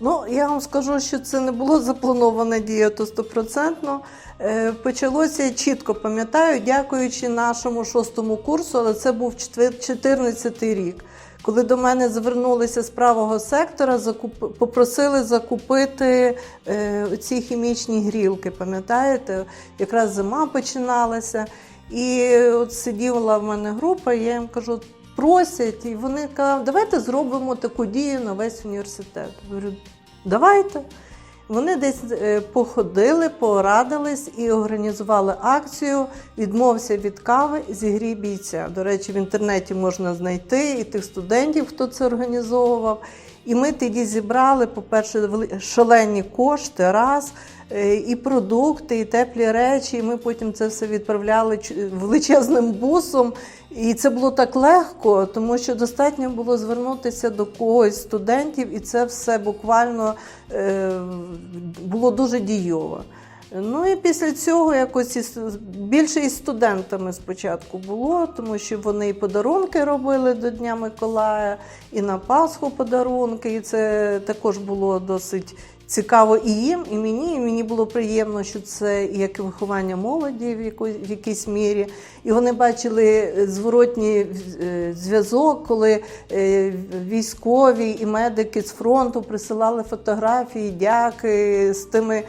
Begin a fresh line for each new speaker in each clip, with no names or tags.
Ну, я вам скажу, що це не було запланована дія, то стопроцентно. Е, Почалося, чітко пам'ятаю, дякуючи нашому шостому курсу, але це був 14 рік. Коли до мене звернулися з правого сектора, закуп... попросили закупити е, ці хімічні грілки, пам'ятаєте? Якраз зима починалася. І от сиділа в мене група, і я їм кажу, просять, і вони кажуть, давайте зробимо таку дію на весь університет. Говорю, давайте. Вони десь е, походили, порадились і організували акцію Відмовся від кави, зігрій бійця. До речі, в інтернеті можна знайти і тих студентів, хто це організовував. І ми тоді зібрали, по-перше, шалені кошти, раз, е, і продукти, і теплі речі. І ми потім це все відправляли величезним бусом. І це було так легко, тому що достатньо було звернутися до когось студентів, і це все буквально е, було дуже дійово. Ну і після цього якось більше із студентами спочатку було, тому що вони і подарунки робили до Дня Миколая, і на Пасху подарунки. І це також було досить цікаво і їм, і мені. І мені було приємно, що це як виховання молоді в, в якійсь мірі. І вони бачили зворотній е, зв'язок, коли е, військові і медики з фронту присилали фотографії, дяки з тими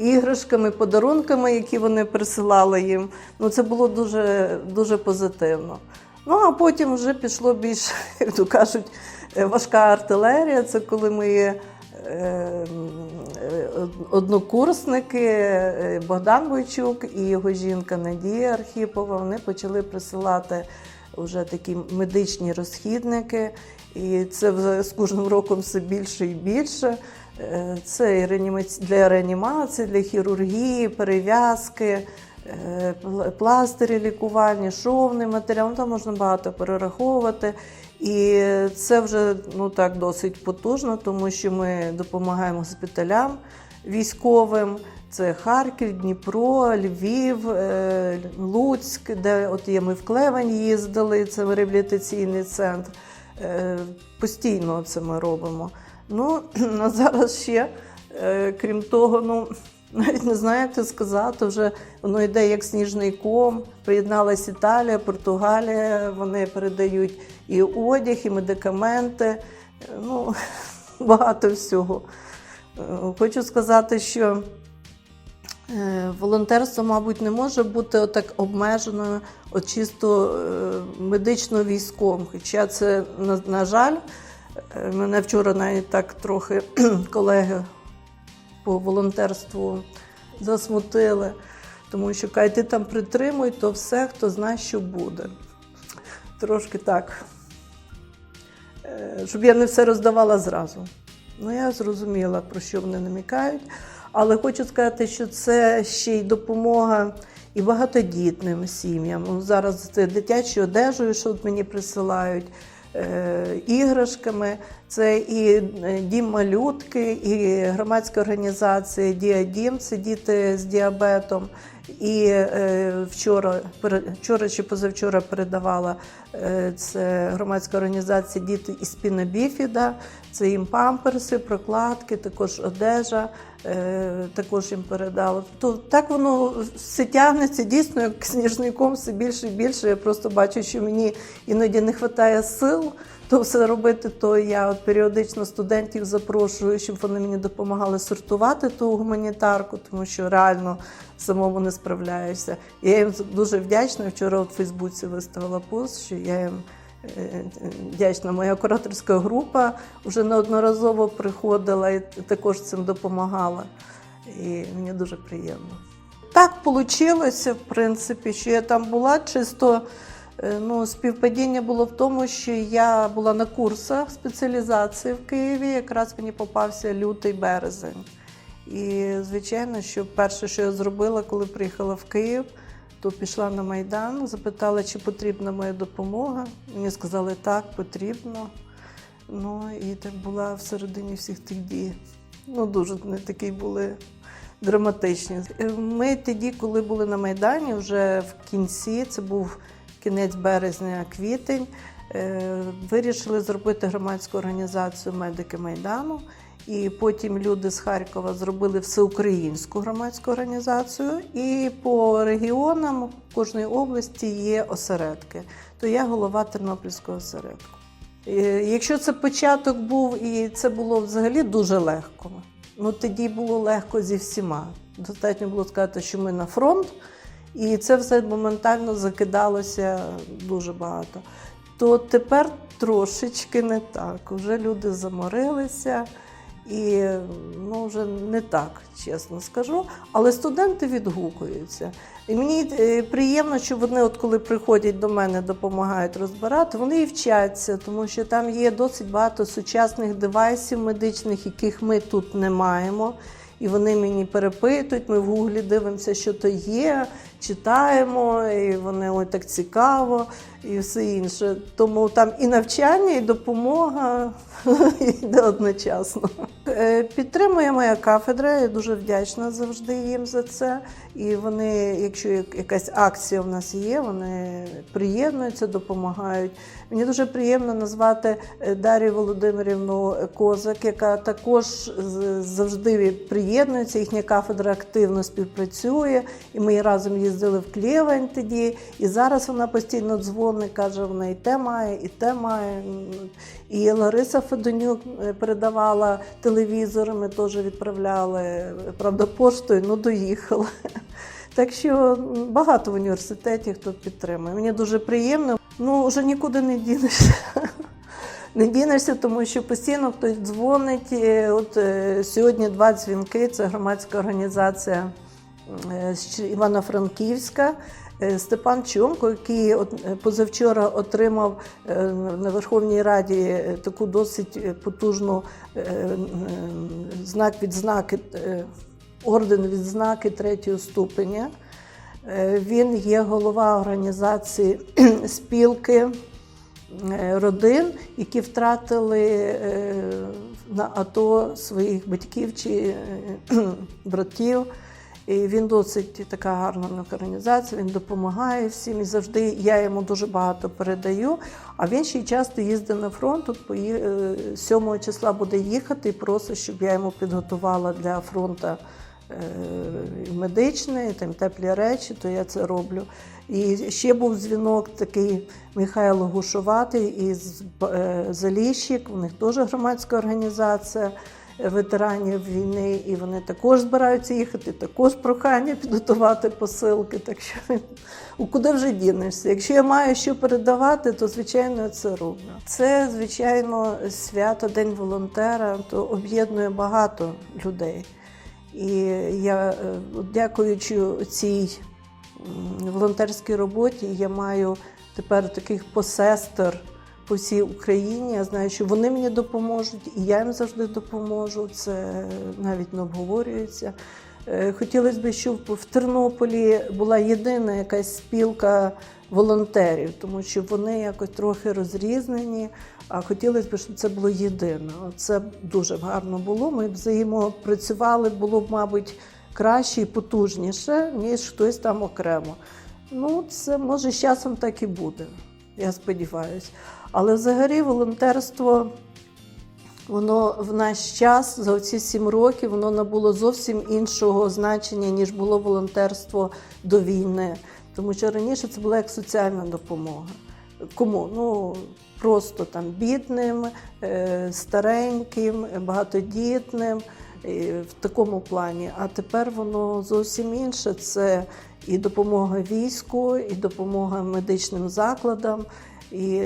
іграшками, подарунками, які вони присилали їм. Ну це було дуже, дуже позитивно. Ну а потім вже пішло більш, як то кажуть, важка артилерія. Це коли е, е, однокурсники е, Богдан Бойчук і його жінка Надія Архіпова, вони почали присилати вже такі медичні розхідники. І це з кожним роком все більше і більше. Е, Це і для реанімації, для хірургії, перев'язки, е, пластирі лікувальні, шовний матеріал. Ну, Там можна багато перераховувати. І це вже ну так досить потужно, тому що ми допомагаємо госпіталям військовим. Це Харків, Дніпро, Львів, е, Луцьк, де от є ми в Клевень їздили, це реабілітаційний центр. Е, Постійно це ми робимо. Ну, а зараз ще, е, крім того, ну навіть не знаю, як це сказати, вже воно йде як сніжний ком. Приєдналась Італія, Португалія, вони передають і одяг, і медикаменти. Ну, багато всього. Хочу сказати, що е, волонтерство, мабуть, не може бути отак обмеженою от чисто е, медично військом. Хоча це, на, на жаль, е, мене вчора навіть так трохи колеги по волонтерству засмутили, тому що кай ти там притримуй, то все, хто знає, що буде. Трошки так. Е, Щоб я не все роздавала зразу. Ну, я зрозуміла, про що вони намікають. Але хочу сказати, що це ще й допомога і багатодітним сім'ям. Ну, зараз дитячою одежею, що от мені присилають, іграшками. Це і е, дім малютки, і громадська організація Діадім, це діти з діабетом. І е, вчора, вчора чи позавчора передавала е, це громадська організація Діти із спіна біфіда. Це їм памперси, прокладки, також одежа, е, також їм передала. То так воно все тягнеться дійсно як сніжником все більше і більше. Я просто бачу, що мені іноді не вистачає сил то все робити, то я от періодично студентів запрошую, щоб вони мені допомагали сортувати ту гуманітарку, тому що реально самому не справляюся. Я їм дуже вдячна. Вчора в Фейсбуці виставила пост, що я їм е, е, вдячна. Моя кураторська група вже неодноразово приходила і також цим допомагала. І мені дуже приємно. Так вийшло, в принципі, що я там була чисто. Е, Ну, співпадіння було в тому, що я була на курсах спеціалізації в Києві. Якраз мені попався лютий березень. І, звичайно, що перше, що я зробила, коли приїхала в Київ, то пішла на Майдан, запитала, чи потрібна моя допомога. Мені сказали, так, потрібно. Ну і так була всередині всіх тих дій. Ну, дуже вони такі були драматичні. Е, Ми тоді, коли були на Майдані, вже в кінці, це був кінець березня, квітень, е, вирішили зробити громадську організацію Медики Майдану. І потім люди з Харкова зробили всеукраїнську громадську організацію. І по регіонам в кожній області є осередки. То я голова Тернопільського осередку. Е, Якщо це початок був, і це було взагалі дуже легко. Ну тоді було легко зі всіма. Достатньо було сказати, що ми на фронт, і це все моментально закидалося дуже багато. То тепер трошечки не так. Вже люди заморилися, і ну, вже не так, чесно скажу. Але студенти відгукуються. І мені е, приємно, що вони, от коли приходять до мене, допомагають розбирати, вони і вчаться, тому що там є досить багато сучасних девайсів медичних, яких ми тут не маємо. І вони мені перепитують, ми в гуглі дивимося, що то є, читаємо, і вони ой так цікаво, і все інше. Тому там і навчання, і допомога йде одночасно. Е, Підтримує моя кафедра, я дуже вдячна завжди їм за це. І вони, якщо якась акція в нас є, вони приєднуються, допомагають. Мені дуже приємно назвати е, Дар'ю Володимирівну Козак, яка також завжди приєднується. Їхня кафедра активно співпрацює, і ми разом їздили в Клєвень тоді. І зараз вона постійно дзвонить, каже, вона і те має, і те має. І Лариса Федонюк е, передавала телевізор, ми теж відправляли, правда, поштою, ну доїхала. Так що багато в університеті хто підтримує. Мені дуже приємно. Ну, вже нікуди не дінешся. Не дінешся, тому що постійно хтось дзвонить. От е, сьогодні два дзвінки. Це громадська організація е, Івано-Франківська. Е, Степан Чомко, який е, позавчора отримав е, на Верховній Раді таку досить потужну знак відзнаки, орден відзнаки третього ступеня. Він є голова організації спілки родин, які втратили на АТО своїх батьків чи братів. І він досить така гарна організація, він допомагає всім і завжди я йому дуже багато передаю. А він ще й часто їздить на фронт. Тут е, 7 числа буде їхати і просить, щоб я йому підготувала для фронту е, медичне, там теплі речі, то я це роблю. І ще був дзвінок такий Михайло Гушуватий із е, Заліщик, у них теж громадська організація ветеранів війни, і вони також збираються їхати, також прохання підготувати посилки. Так що у куди вже дінешся? Якщо я маю що передавати, то звичайно це роблю. Це звичайно свято День волонтера, то об'єднує багато людей. І я, е, дякуючи цій волонтерській роботі, я маю тепер таких посестер по всій Україні. Я знаю, що вони мені допоможуть, і я їм завжди допоможу. Це навіть не обговорюється. Е, Хотілося б, щоб в Тернополі була єдина якась спілка волонтерів, тому що вони якось трохи розрізнені. А хотілося б, щоб це було єдине. Це дуже гарно було. Ми взаємопрацювали, було б, мабуть, краще і потужніше, ніж хтось там окремо. Ну, це може з часом так і буде, я сподіваюся. Але взагалі волонтерство, воно в наш час за ці сім років воно набуло зовсім іншого значення, ніж було волонтерство до війни. Тому що раніше це була як соціальна допомога. Кому? Ну просто там бідним, е, стареньким, багатодітним в такому плані. А тепер воно зовсім інше. Це і допомога війську, і допомога медичним закладам, і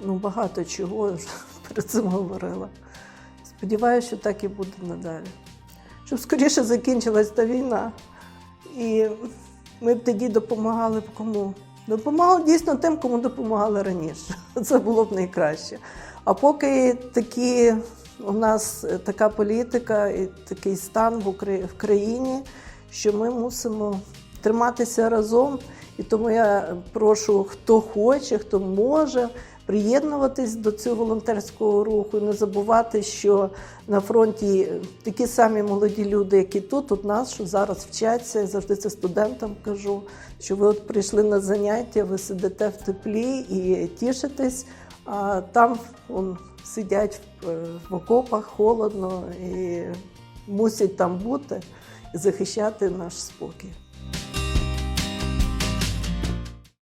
ну, багато чого перед цим говорила. Сподіваюся, що так і буде надалі. Щоб скоріше закінчилась та війна. І ми б тоді допомагали б кому? Допомагали дійсно тим, кому допомагали раніше. Це було б найкраще. А поки такі у нас е, така політика і такий стан в Украї- в країні, що ми мусимо триматися разом. І тому я прошу, хто хоче, хто може, приєднуватись до цього волонтерського руху, і не забувати, що на фронті такі самі молоді люди, як і тут, у нас, що зараз вчаться. Я завжди це студентам кажу, що ви от прийшли на заняття, ви сидите в теплі і тішитесь. а там он, сидять в, е, окопах холодно і мусять там бути захищати наш спокій.